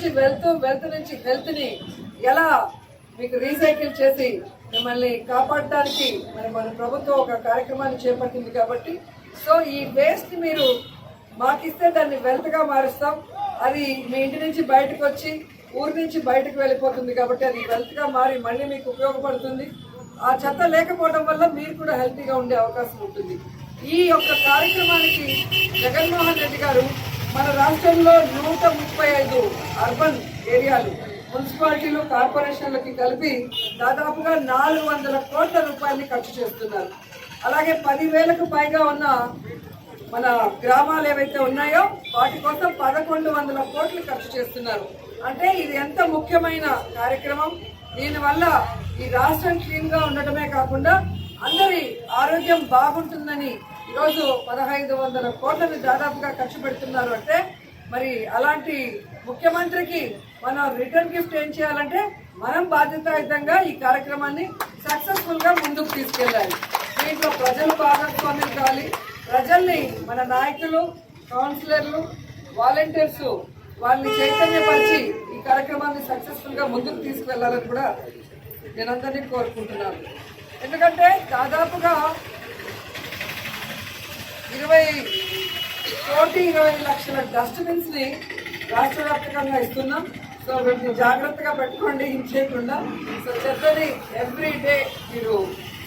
నుంచి వెళ్తూ వెల్త్ నుంచి హెల్త్ని ఎలా మీకు రీసైకిల్ చేసి మిమ్మల్ని కాపాడటానికి మరి మన ప్రభుత్వం ఒక కార్యక్రమాన్ని చేపట్టింది కాబట్టి సో ఈ వేస్ట్ మీరు మాకిస్తే దాన్ని వెల్త్గా మారుస్తాం. అది మీ ఇంటి నుంచి బయటకు వచ్చి ఊరి నుంచి బయటకు వెళ్ళిపోతుంది కాబట్టి అది వెల్త్గా మారి మళ్ళీ మీకు ఉపయోగపడుతుంది. ఆ చెత్త లేకపోవడం వల్ల మీరు కూడా హెల్తీగా ఉండే అవకాశం ఉంటుంది. ఈ యొక్క కార్యక్రమానికి జగన్మోహన్ రెడ్డి గారు మన రాష్ట్రంలో నూట ముప్పై ఐదు అర్బన్ ఏరియాలు మున్సిపాలిటీలు కార్పొరేషన్లకి కలిపి దాదాపుగా నాలుగు వందల కోట్ల రూపాయలని ఖర్చు చేస్తున్నారు. అలాగే పదివేలకు పైగా ఉన్న మన గ్రామాలు ఏవైతే ఉన్నాయో వాటి కోసం పదకొండు వందల కోట్లు ఖర్చు చేస్తున్నారు. అంటే ఇది ఎంత ముఖ్యమైన కార్యక్రమం? దీనివల్ల ఈ రాష్ట్రం క్లీన్గా ఉండటమే కాకుండా అందరి ఆరోగ్యం బాగుంటుందని ఈరోజు పదహైదు వందల కోట్లని దాదాపుగా ఖర్చు పెడుతున్నారు అంటే మరి అలాంటి ముఖ్యమంత్రికి మనం రిటర్న్ గిఫ్ట్ ఏం చేయాలంటే మనం బాధ్యతాయుతంగా ఈ కార్యక్రమాన్ని సక్సెస్ఫుల్గా ముందుకు తీసుకెళ్ళాలి. దీంట్లో ప్రజలు భాగస్వామ్యం కావాలి. ప్రజల్ని మన నాయకులు కౌన్సిలర్లు వాలంటీర్స్ వాళ్ళని చైతన్యపరిచి ఈ కార్యక్రమాన్ని సక్సెస్ఫుల్గా ముందుకు తీసుకెళ్ళాలని కూడా నేనందరినీ కోరుకుంటున్నాను. ఎందుకంటే దాదాపుగా ఇరవై కోటి ఇరవై లక్షల డస్ట్బిన్స్ని రాష్ట్ర వ్యాప్తంగా ఇస్తున్నాం. సో వీటిని జాగ్రత్తగా పెట్టుకోండి ఇచ్చేయకుండా సో చెత్తని ఎవ్రీ డే మీరు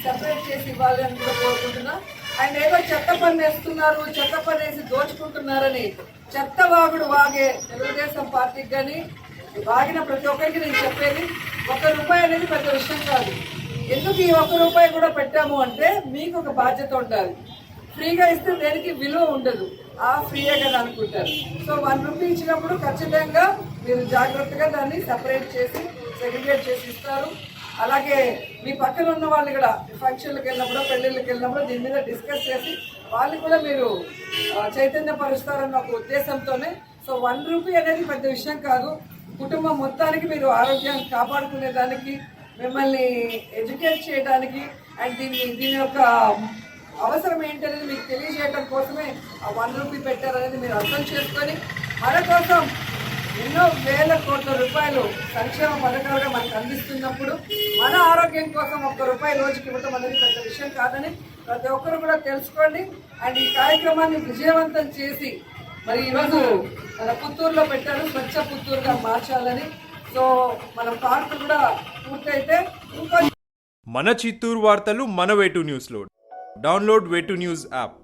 సెపరేట్ చేసి ఇవ్వాలి అని కూడా కోరుకుంటున్నా. అండ్ ఏదో చెత్త పని వేస్తున్నారు చెత్త పని వేసి దోచుకుంటున్నారని చెత్త వాగుడు వాగే తెలుగుదేశం పార్టీకి కానీ వాగిన ప్రతి ఒక్కరికి నేను చెప్పేది ఒక రూపాయి అనేది పెద్ద విషయం కాదు. ఎందుకు ఈ ఒక్క రూపాయి కూడా పెట్టాము అంటే మీకు ఒక బాధ్యత ఉండాలి. ఫ్రీగా ఇస్తే దేనికి విలువ ఉండదు. ఆ ఫ్రీయే కదా అనుకుంటారు. సో వన్ రూపీ ఇచ్చినప్పుడు ఖచ్చితంగా మీరు జాగ్రత్తగా దాన్ని సపరేట్ చేసి సెగ్రిగేట్ చేసి ఇస్తారు. అలాగే మీ పక్కన ఉన్న వాళ్ళు కూడా ఫంక్షన్లకు వెళ్ళినప్పుడు పెళ్ళిళ్ళకి వెళ్ళినప్పుడు దీని మీద డిస్కస్ చేసి వాళ్ళు కూడా మీరు చైతన్యపరుస్తారన్న ఒక ఉద్దేశంతోనే. సో వన్ రూపీ అనేది పెద్ద విషయం కాదు. కుటుంబం మొత్తానికి మీరు ఆరోగ్యాన్ని కాపాడుకునే దానికి మిమ్మల్ని ఎడ్యుకేట్ చేయడానికి అండ్ దీన్ని దీని యొక్క అవసరం ఏంటనేది మీకు తెలియజేయడం కోసమే ఆ వన్ రూపీ పెట్టారనేది మీరు అర్థం చేసుకొని మన కోసం ఎన్నో వేల కోట్ల రూపాయలు సంక్షేమ పథకాలుగా మనకు అందిస్తున్నప్పుడు మన ఆరోగ్యం కోసం ఒక్క రూపాయి రోజుకి ఇవ్వటం అనేది పెద్ద విషయం కాదని ప్రతి ఒక్కరు కూడా తెలుసుకోండి. అండ్ ఈ కార్యక్రమాన్ని విజయవంతం చేసి మరి ఈరోజు మన పుత్తూరులో పెట్టారు స్వచ్ఛ పుత్తూరుగా మార్చాలని. సో మన పార్క్ కూడా పూర్తయితే ఇంకో మన చిత్తూరు వార్తలు మన వేటు న్యూస్లో. Download Way2 News app.